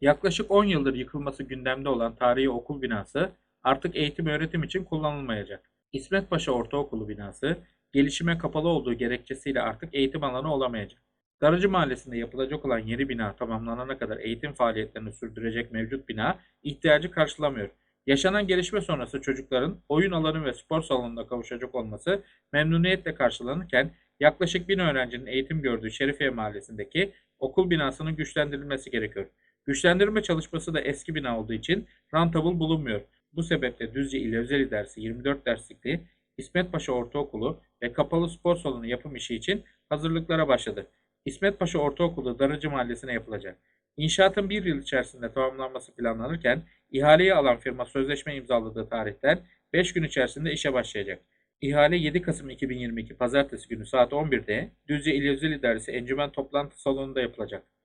Yaklaşık 10 yıldır yıkılması gündemde olan tarihi okul binası artık eğitim öğretim için kullanılmayacak. İsmet Paşa Ortaokulu binası gelişime kapalı olduğu gerekçesiyle artık eğitim alanı olamayacak. Darıcı Mahallesi'nde yapılacak olan yeni bina tamamlanana kadar eğitim faaliyetlerini sürdürecek mevcut bina ihtiyacı karşılamıyor. Yaşanan gelişme sonrası çocukların oyun alanı ve spor salonuna kavuşacak olması memnuniyetle karşılanırken yaklaşık bin öğrencinin eğitim gördüğü Şerifiye Mahallesi'ndeki okul binasının güçlendirilmesi gerekiyor. Güçlendirme çalışması da eski bina olduğu için rentable bulunmuyor. Bu sebeple Düzce İl Özel İdaresi 24 derslikli İsmet Paşa Ortaokulu ve kapalı spor salonu yapım işi için hazırlıklara başladı. İsmet Paşa Ortaokulu Darıcı Mahallesi'ne yapılacak. İnşaatın bir yıl içerisinde tamamlanması planlanırken ihaleyi alan firma sözleşme imzaladığı tarihten 5 gün içerisinde işe başlayacak. İhale 7 Kasım 2022 Pazartesi günü saat 11'de Düzce İl Özel İdaresi Encümen Toplantı Salonu'nda yapılacak.